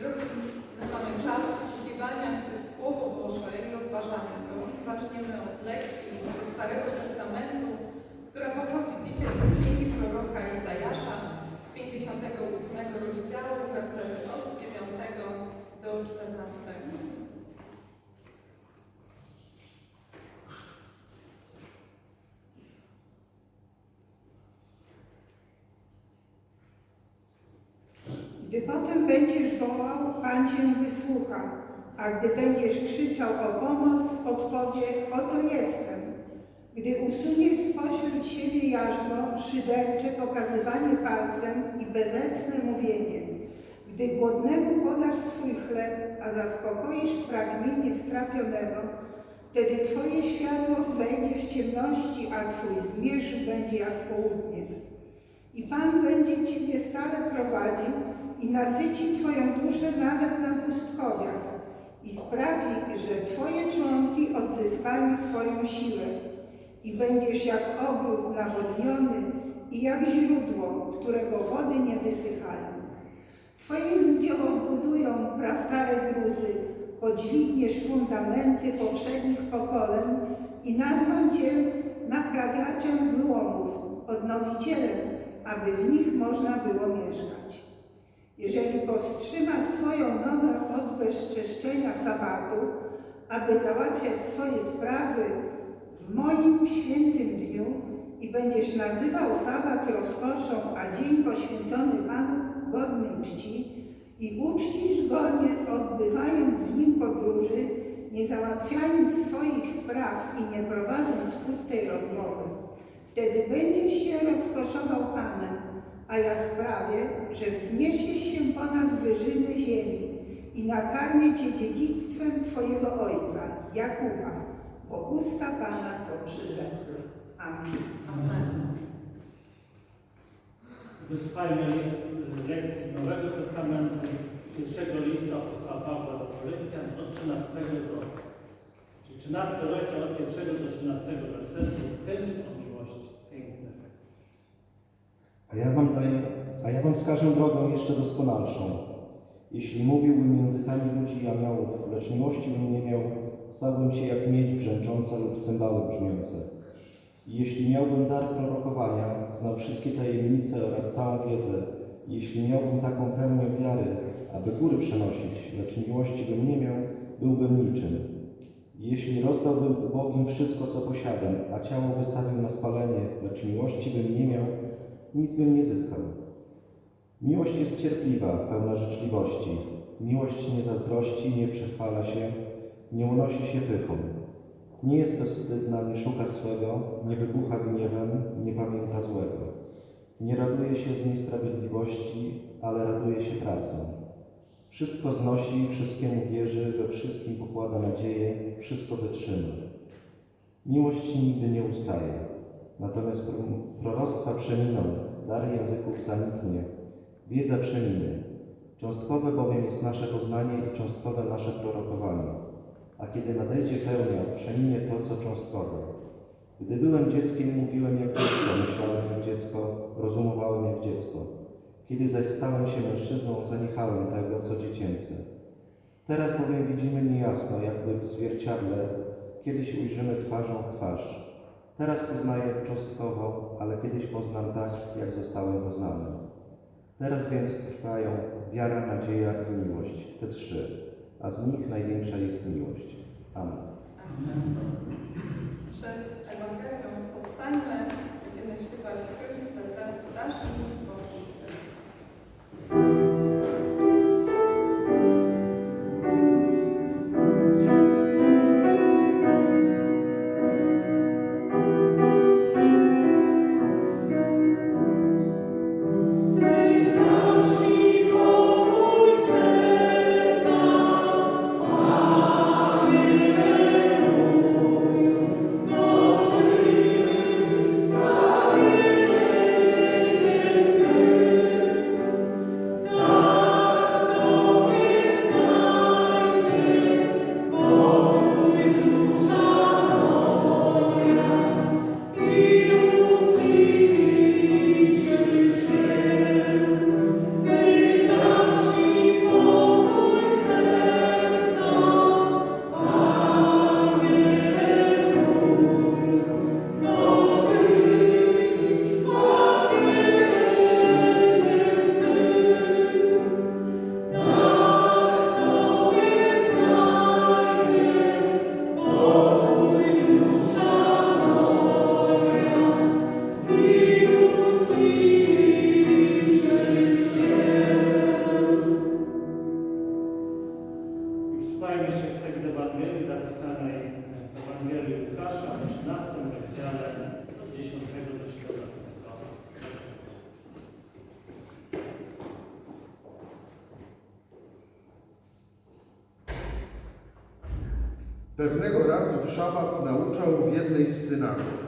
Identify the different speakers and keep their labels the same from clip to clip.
Speaker 1: drodzy, my mamy czas wsłuchiwania się w Słowo Boże i rozważania go. Zaczniemy od lekcji ze Starego Testamentu, która pochodzi dzisiaj z księgi proroka Izajasza z 58 rozdziału, wersety od 9 do 14.
Speaker 2: Gdy potem będziesz wołał, Pan cię wysłucha, a gdy będziesz krzyczał o pomoc, odpowie, oto jestem. Gdy usuniesz spośród siebie jarzmo, szydercze pokazywanie palcem i bezecne mówienie, gdy głodnemu podasz swój chleb, a zaspokoisz pragnienie strapionego, wtedy Twoje światło wzejdzie w ciemności, a Twój zmierzch będzie jak południe. I Pan będzie Ciebie stale prowadził i nasyci Twoją duszę nawet na pustkowiach i sprawi, że Twoje członki odzyskają swoją siłę i będziesz jak ogród nawodniony i jak źródło, którego wody nie wysychają. Twoi ludzie odbudują prastare gruzy, podźwigniesz fundamenty poprzednich pokoleń i nazwę Cię naprawiaczem wyłomów, odnowicielem, aby w nich można było mieszkać. Jeżeli powstrzymasz swoją nogę od bezczeszczenia sabatu, aby załatwiać swoje sprawy w moim świętym dniu i będziesz nazywał sabat rozkoszą, a dzień poświęcony Panu godnym czci i uczcisz go nie odbywając w nim podróży, nie załatwiając swoich spraw i nie prowadząc pustej rozmowy, wtedy będziesz się rozkoszował Panem, a ja sprawię, że wzniesiesz się ponad wyżyny ziemi i nakarmię Cię dziedzictwem Twojego Ojca, Jakuba, bo usta Pana to przyrzekły. Amen.
Speaker 1: Amen.
Speaker 3: Wysłuchajmy list lekcji z Nowego Testamentu, pierwszego listu apostoła Pawła do Koryntian od 13 do, czyli 13 rozdział od 1 do 13 wersetu, o miłości. Piękny tekst.
Speaker 4: A ja wam daję, a ja wam wskażę drogę jeszcze doskonalszą. Jeśli mówiłbym językami ludzi i aniołów, lecz miłości bym nie miał, stałbym się jak miedź brzęcząca lub cymbały brzmiące. I jeśli miałbym dar prorokowania, znał wszystkie tajemnice oraz całą wiedzę, i jeśli miałbym taką pełnię wiary, aby góry przenosić, lecz miłości bym nie miał, byłbym niczym. I jeśli rozdałbym ubogim wszystko, co posiadam, a ciało wystawił na spalenie, lecz miłości bym nie miał, nic bym nie zyskał. Miłość jest cierpliwa, pełna życzliwości. Miłość nie zazdrości, nie przechwala się, nie unosi się pychą. Nie jest bezwstydna, nie szuka swego, nie wybucha gniewem, nie pamięta złego. Nie raduje się z niesprawiedliwości, ale raduje się prawdą. Wszystko znosi, wszystkiemu wierzy, we wszystkim pokłada nadzieję, wszystko wytrzyma. Miłość nigdy nie ustaje, natomiast pro- proroctwa przeminą, dar języków zaniknie, wiedza przeminie. Cząstkowe bowiem jest nasze poznanie i cząstkowe nasze prorokowanie. A kiedy nadejdzie pełnia, przeminie to, co cząstkowe. Gdy byłem dzieckiem, mówiłem jak dziecko, myślałem jak dziecko, rozumowałem jak dziecko. Kiedy zaś stałem się mężczyzną, zaniechałem tego, co dziecięce. Teraz bowiem widzimy niejasno, jakby w zwierciadle, kiedyś ujrzymy twarzą w twarz. Teraz poznaję cząstkowo, ale kiedyś poznam tak, jak zostałem poznany. Teraz więc trwają wiara, nadzieja i miłość, te trzy, a z nich największa jest miłość. Amen.
Speaker 1: Przed Ewangelią powstańmy,
Speaker 5: Pewnego razu w szabat nauczał w jednej z synagog.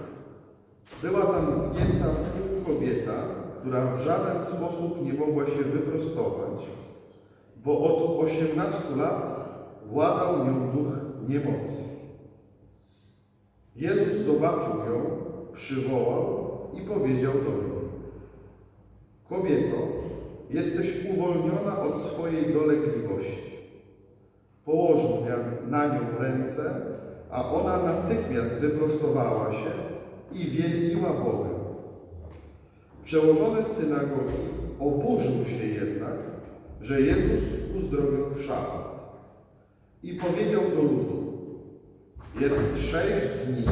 Speaker 5: Była tam zgięta w pół kobieta, która w żaden sposób nie mogła się wyprostować, bo od 18 lat władał nią duch niemocy. Jezus zobaczył ją, przywołał i powiedział do niej: Kobieto, jesteś uwolniona od swojej dolegliwości. Położył na- nią ręce, a ona natychmiast wyprostowała się i wielbiła Boga. Przełożony z synagogi oburzył się jednak, że Jezus uzdrowił w szabat i powiedział do ludu: Jest sześć dni,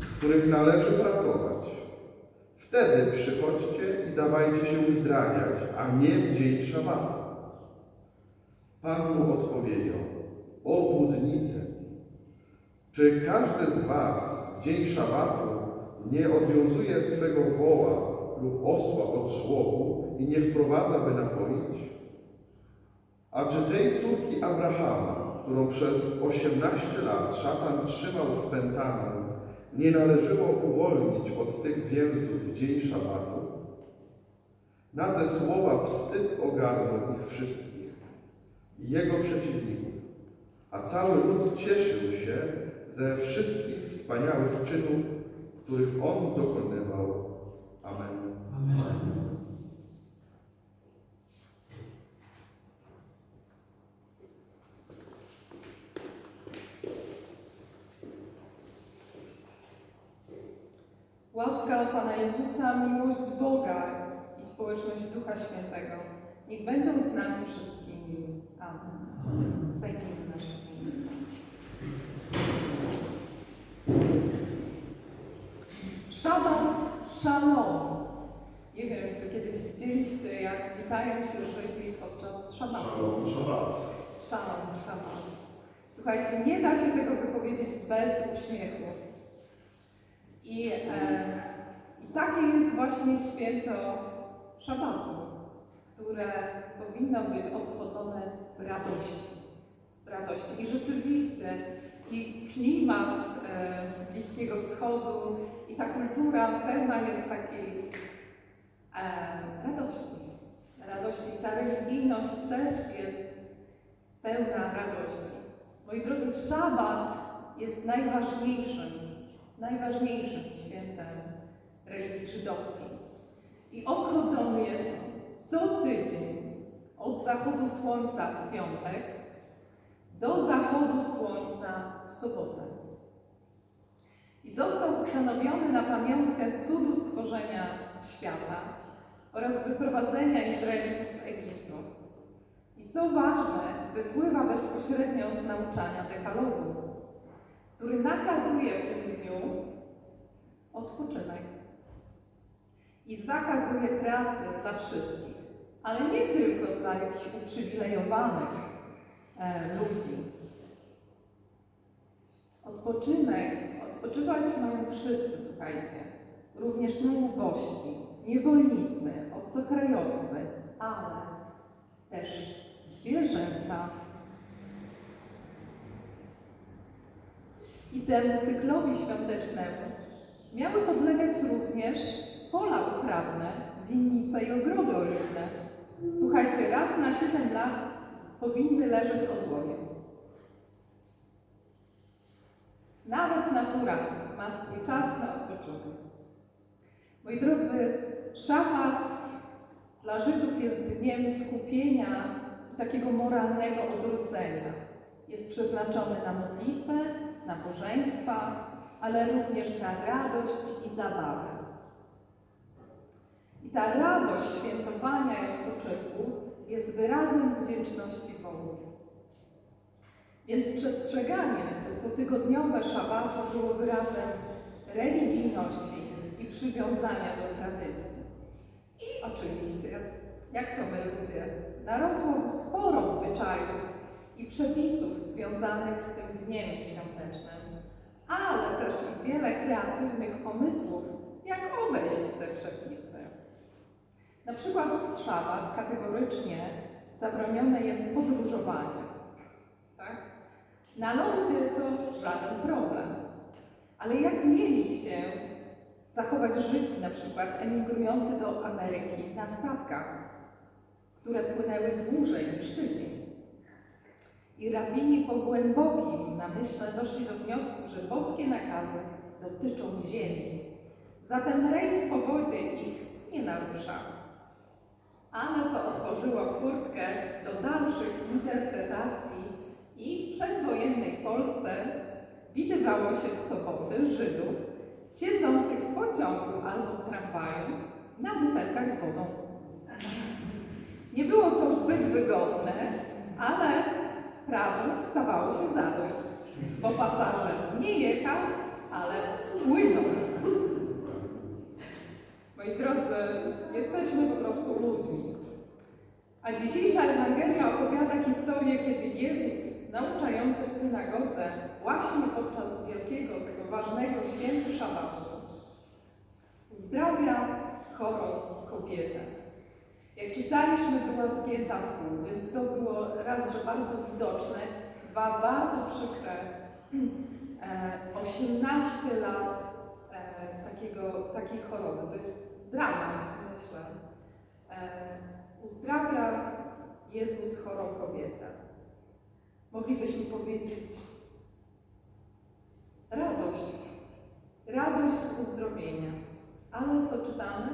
Speaker 5: w których należy pracować. Wtedy przychodźcie i dawajcie się uzdrawiać, a nie w dzień szabatu. Pan mu odpowiedział: O błudnice, czy każdy z was w dzień szabatu nie odwiązuje swego woła lub osła od żłobu i nie wprowadza, by napoić? A czy tej córki Abrahama, którą przez 18 lat szatan trzymał spętaną, nie należało uwolnić od tych więzów w dzień szabatu? Na te słowa wstyd ogarnął ich wszystkich i jego przeciwników, a cały lud cieszył się ze wszystkich wspaniałych czynów, których on dokonywał. Amen.
Speaker 1: Łaska Pana Jezusa, miłość Boga i społeczność Ducha Świętego niech będą z nami wszystkimi. Amen. Zajmijmy nasze miejsca. Szabat Shalom. Nie wiem, czy kiedyś widzieliście, jak witają się Żydzi podczas szabatu.
Speaker 5: Shalom, shabbat.
Speaker 1: Szalom, szabat. Słuchajcie, nie da się tego wypowiedzieć bez uśmiechu. I, e, I takie jest właśnie święto szabatu, które powinno być obchodzone w radości. W radości. I rzeczywiście i klimat e, Bliskiego Wschodu i ta kultura pełna jest takiej e, radości. Radości. Ta religijność też jest pełna radości. Moi drodzy, szabat jest najważniejszym, najważniejszym świętem religii żydowskiej. I obchodzony jest co tydzień od zachodu słońca w piątek do zachodu słońca sobotę. I został ustanowiony na pamiątkę cudu stworzenia świata oraz wyprowadzenia Izraelitów z Egiptu. I co ważne, wypływa bezpośrednio z nauczania dekalogu, który nakazuje w tym dniu odpoczynek i zakazuje pracy dla wszystkich, ale nie tylko dla jakichś uprzywilejowanych e, ludzi. Odpoczynek, odpoczywać mają wszyscy, słuchajcie, również najubożsi, niewolnicy, obcokrajowcy, ale też zwierzęta. I temu cyklowi świątecznemu miały podlegać również pola uprawne, winnice i ogrody oliwne. Słuchajcie, raz na 7 lat powinny leżeć odłonie. Nawet natura ma swój czas na odpoczynek. Moi drodzy, szabat dla Żydów jest dniem skupienia i takiego moralnego odrodzenia. Jest przeznaczony na modlitwę, nabożeństwa, ale również na radość i zabawę. I ta radość świętowania i odpoczynku jest wyrazem wdzięczności Bogu. Więc przestrzeganie te cotygodniowe szabatu było wyrazem religijności i przywiązania do tradycji. I oczywiście, jak to my ludzie, narosło sporo zwyczajów i przepisów związanych z tym dniem świątecznym, ale też i wiele kreatywnych pomysłów, jak obejść te przepisy. Na przykład w szabat kategorycznie zabronione jest podróżowanie. Na lądzie to żaden problem. Ale jak mieli się zachować życie, na przykład emigrujący do Ameryki na statkach, które płynęły dłużej niż tydzień? I rabini po głębokim namyśle doszli do wniosku, że boskie nakazy dotyczą ziemi. Zatem rejs po wodzie ich nie naruszał. Ale to otworzyło furtkę do dalszych interpretacji przedwojennej Polsce widywało się w soboty Żydów siedzących w pociągu albo w tramwaju na butelkach z wodą. Nie było to zbyt wygodne, ale prawu stawało się zadość, bo pasażer nie jechał, ale płynął. Moi drodzy, jesteśmy po prostu ludźmi. A dzisiejsza Ewangelia opowiada historię, kiedy Jezus, nauczający w synagodze, właśnie podczas wielkiego, tego ważnego świętu szabatu, uzdrawia chorą kobietę. Jak czytaliśmy, była zgięta w pół, więc to było raz, że bardzo widoczne, dwa bardzo przykre. E, 18 lat e, takiego, takiej choroby. To jest dramat, myślę. E, uzdrawia Jezus chorą kobietę. Moglibyśmy powiedzieć radość. Radość z uzdrowienia. Ale co czytamy?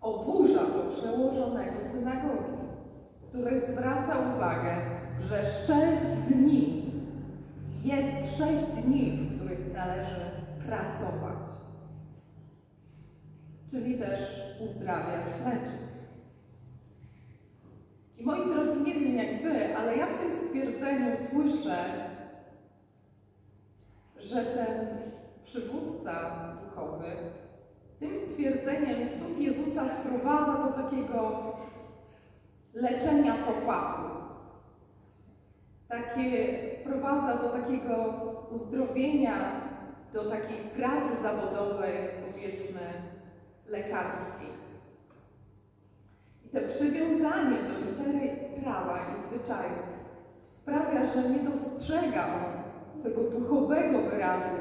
Speaker 1: Oburza to przełożonego synagogi, który zwraca uwagę, że sześć dni jest sześć dni, w których należy pracować. Czyli też uzdrawiać, leczyć. Moi drodzy, nie wiem jak wy, ale ja w tym stwierdzeniu słyszę, że ten przywódca duchowy tym stwierdzeniem cud Jezusa sprowadza do takiego leczenia po fachu. Takie, sprowadza do takiego uzdrowienia, do takiej pracy zawodowej, powiedzmy, lekarskiej. I to przywiązanie do litery prawa i zwyczajów sprawia, że nie dostrzega tego duchowego wyrazu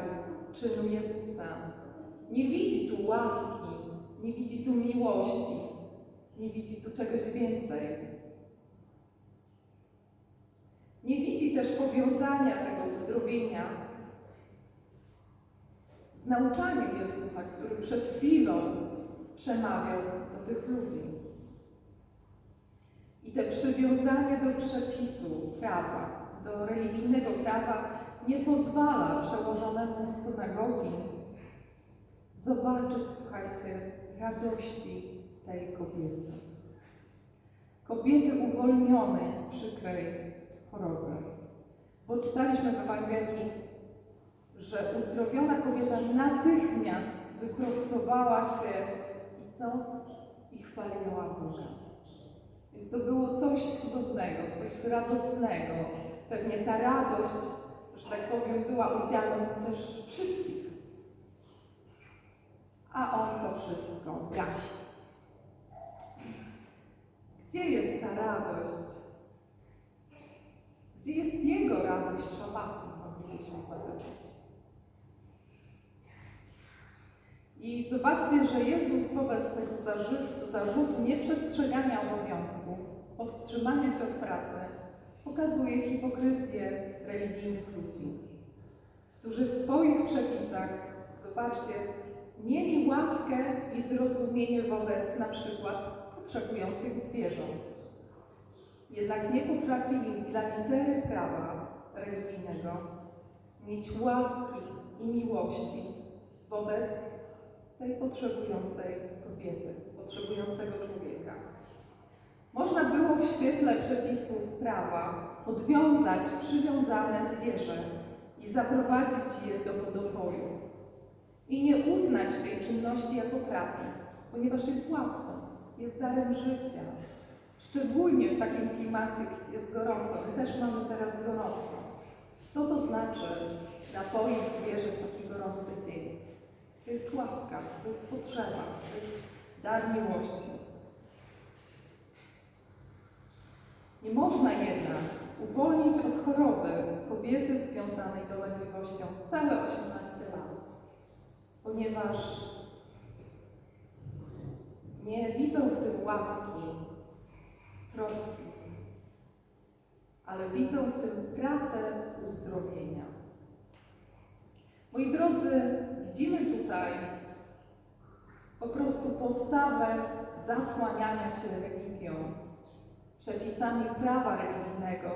Speaker 1: czynu Jezusa. Nie widzi tu łaski, nie widzi tu miłości, nie widzi tu czegoś więcej. Nie widzi też powiązania tego uzdrowienia z nauczaniem Jezusa, który przed chwilą przemawiał do tych ludzi. I te przywiązanie do przepisu prawa, do religijnego prawa nie pozwala przełożonemu z synagogi zobaczyć, słuchajcie, radości tej kobiety. Kobiety uwolnionej z przykrej choroby. Bo czytaliśmy w Ewangelii, że uzdrowiona kobieta natychmiast wyprostowała się i co? I chwaliła Boga. Więc to było coś cudownego, coś radosnego. Pewnie ta radość, że tak powiem, była udziałem też wszystkich. A on to wszystko gasi. Gdzie jest ta radość? Gdzie jest jego radość szabatu, moglibyśmy zapytać. I zobaczcie, że Jezus wobec tego zarzutu, zarzutu nieprzestrzegania obowiązku, powstrzymania się od pracy, pokazuje hipokryzję religijnych ludzi, którzy w swoich przepisach, zobaczcie, mieli łaskę i zrozumienie wobec na przykład potrzebujących zwierząt. Jednak nie potrafili z litery prawa religijnego mieć łaski i miłości wobec tej potrzebującej kobiety, potrzebującego człowieka. Można było w świetle przepisów prawa odwiązać przywiązane zwierzę i zaprowadzić je do podopoju i nie uznać tej czynności jako pracy, ponieważ jest łaską, jest darem życia. Szczególnie w takim klimacie jest gorąco. My też mamy teraz gorąco. Co to znaczy napoić zwierzę w taki gorący dzień? To jest łaska, to jest potrzeba, to jest dar miłości. Nie można jednak uwolnić od choroby kobiety związanej dolegliwością całe 18 lat, ponieważ nie widzą w tym łaski, troski, ale widzą w tym pracę uzdrowienia. Moi drodzy, widzimy tutaj po prostu postawę zasłaniania się religią, przepisami prawa religijnego,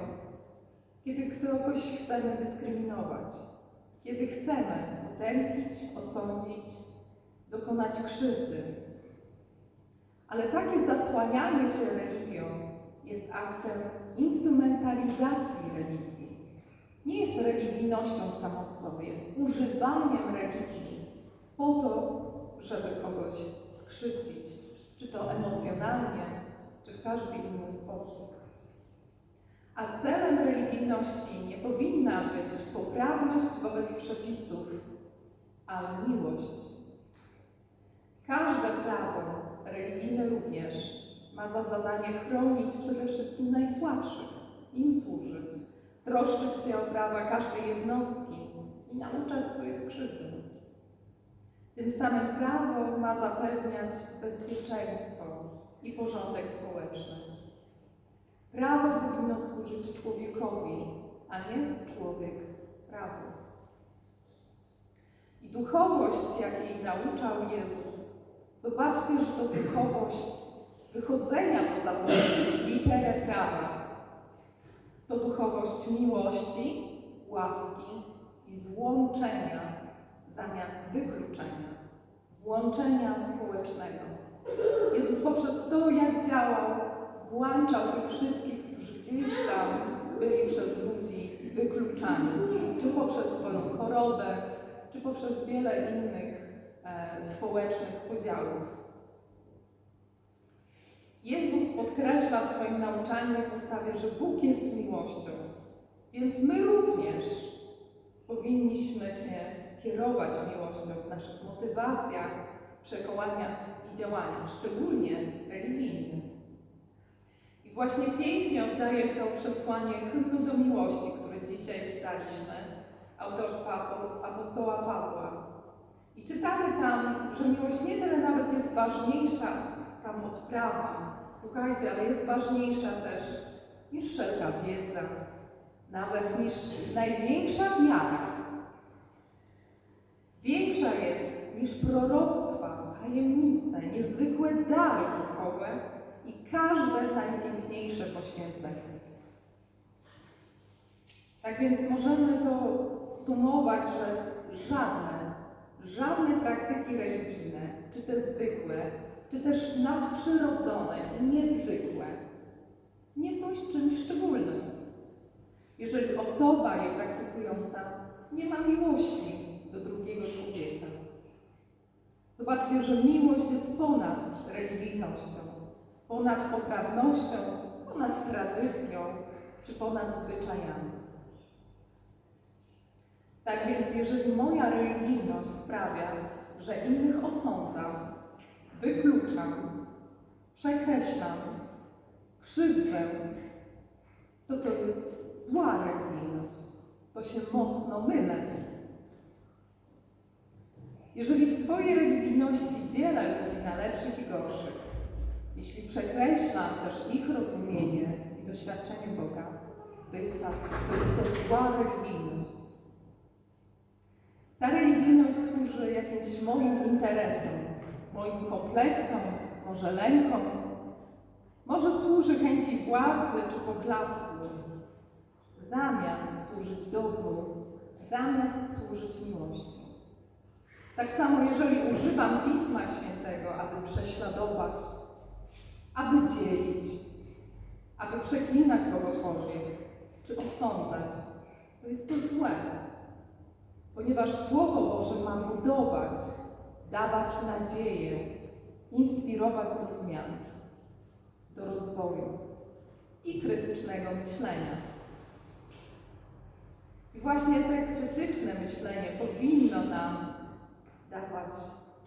Speaker 1: kiedy kogoś chcemy dyskryminować, kiedy chcemy potępić, osądzić, dokonać krzywdy. Ale takie zasłanianie się religią jest aktem instrumentalizacji religii. Nie jest religijnością samą w sobie, jest używaniem religii po to, żeby kogoś skrzywdzić, czy to emocjonalnie, czy w każdy inny sposób. A celem religijności nie powinna być poprawność wobec przepisów, ale miłość. Każde prawo, religijne również, ma za zadanie chronić przede wszystkim najsłabszych, im służyć, troszczyć się o prawa każdej jednostki i nauczać, co jest krzywdą. Tym samym prawo ma zapewniać bezpieczeństwo i porządek społeczny. Prawo powinno służyć człowiekowi, a nie człowiek prawu. I duchowość, jakiej nauczał Jezus, zobaczcie, że to duchowość wychodzenia poza tą literę prawa. To duchowość miłości, łaski i włączenia zamiast wykluczenia, włączenia społecznego. Jezus poprzez to, jak działał, włączał tych wszystkich, którzy gdzieś tam byli przez ludzi wykluczani, czy poprzez swoją chorobę, czy poprzez wiele innych e, społecznych podziałów. Jezus podkreśla w swoim nauczaniu i postawie, że Bóg jest miłością, więc my również powinniśmy się kierować miłością w naszych motywacjach, przekonaniach i działaniach, szczególnie religijnych. I właśnie pięknie oddaje to przesłanie hymnu do miłości, które dzisiaj czytaliśmy, autorstwa apo- apostoła Pawła. I czytamy tam, że miłość nie tyle nawet jest ważniejsza tam od prawa, słuchajcie, ale jest ważniejsza też niż wszelka wiedza, nawet niż największa wiara. Większa jest niż proroctwa, tajemnice, niezwykłe dary duchowe i każde najpiękniejsze poświęcenie. Tak więc możemy to sumować, że żadne, żadne praktyki religijne, czy te zwykłe, czy też nadprzyrodzone niezwykłe, nie są czymś szczególnym. Jeżeli osoba je praktykująca nie ma miłości do drugiego człowieka. Zobaczcie, że miłość jest ponad religijnością, ponad poprawnością, ponad tradycją czy ponad zwyczajami. Tak więc, jeżeli moja religijność sprawia, że innych osądzam, wykluczam, przekreślam, krzywdzę, to to jest zła religijność. To się mocno mylę. Jeżeli w swojej religijności dzielę ludzi na lepszych i gorszych, jeśli przekreślam też ich rozumienie i doświadczenie Boga, to jest, ta, to jest to zła religijność. Ta religijność służy jakimś moim interesom, moim kompleksom, może lękom, może służy chęci władzy czy poklasku, zamiast służyć dobru, zamiast służyć miłości. Tak samo, jeżeli używam Pisma Świętego, aby prześladować, aby dzielić, aby przeklinać kogokolwiek, czy osądzać, to jest to złe. Ponieważ Słowo Boże ma budować, dawać nadzieję, inspirować do zmian, do rozwoju i krytycznego myślenia. I właśnie te krytyczne myślenie powinno nam dawać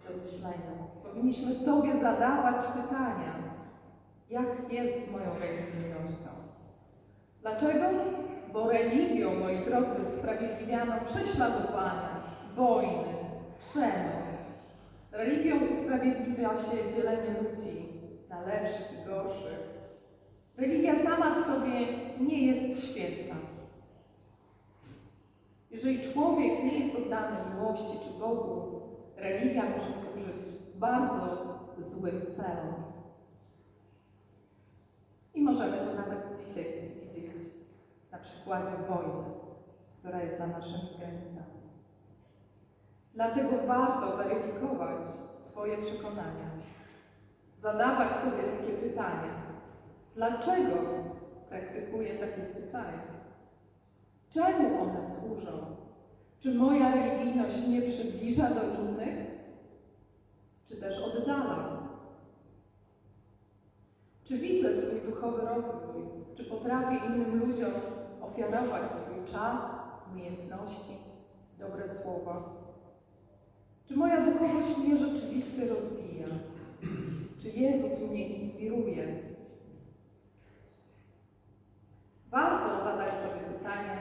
Speaker 1: do myślenia. Powinniśmy sobie zadawać pytania, jak jest z moją religijnością? Dlaczego? Bo religią, moi drodzy, usprawiedliwiano prześladowania, wojny, przemoc. Religią usprawiedliwia się dzielenie ludzi na lepszych i gorszych. Religia sama w sobie nie jest święta. Jeżeli człowiek nie jest oddany miłości czy Bogu, religia może służyć bardzo złym celom. I możemy to nawet dzisiaj widzieć na przykładzie wojny, która jest za naszymi granicami. Dlatego warto weryfikować swoje przekonania, zadawać sobie takie pytania: dlaczego praktykuję takie zwyczaje? Czemu one służą? Czy moja religijność mnie przybliża do innych, czy też oddala? Czy widzę swój duchowy rozwój? Czy potrafię innym ludziom ofiarować swój czas, umiejętności, dobre słowa? Czy moja duchowość mnie rzeczywiście rozwija? Czy Jezus mnie inspiruje? Warto zadać sobie pytanie,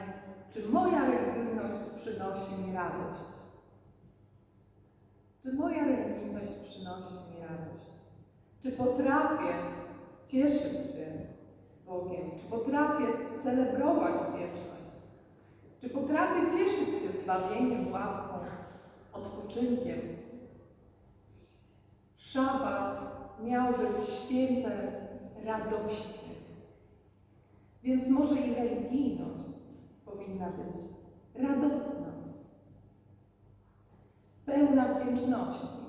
Speaker 1: czy moja religijność przynosi mi radość? Czy moja religijność przynosi mi radość? Czy potrafię cieszyć się Bogiem? Czy potrafię celebrować wdzięczność? Czy potrafię cieszyć się zbawieniem, łaską, odpoczynkiem? Szabat miał być świętem radości. Więc może i religijność powinna być radosna, pełna wdzięczności.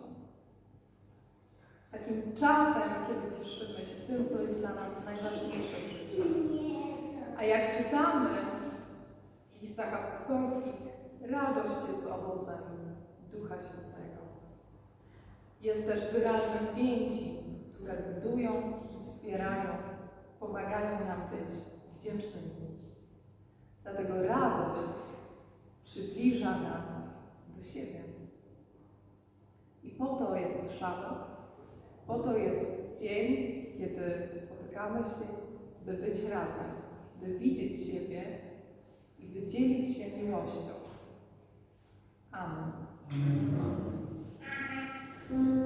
Speaker 1: Takim czasem, kiedy cieszymy się tym, co jest dla nas najważniejsze w życiu. A jak czytamy w listach apostolskich, radość jest owocem Ducha Świętego. Jest też wyrazem więzi, które budują, wspierają, pomagają nam być wdzięcznymi. Dlatego radość przybliża nas do siebie. I po to jest szabat, po to jest dzień, kiedy spotykamy się, by być razem, by widzieć siebie i by dzielić się miłością. Amen.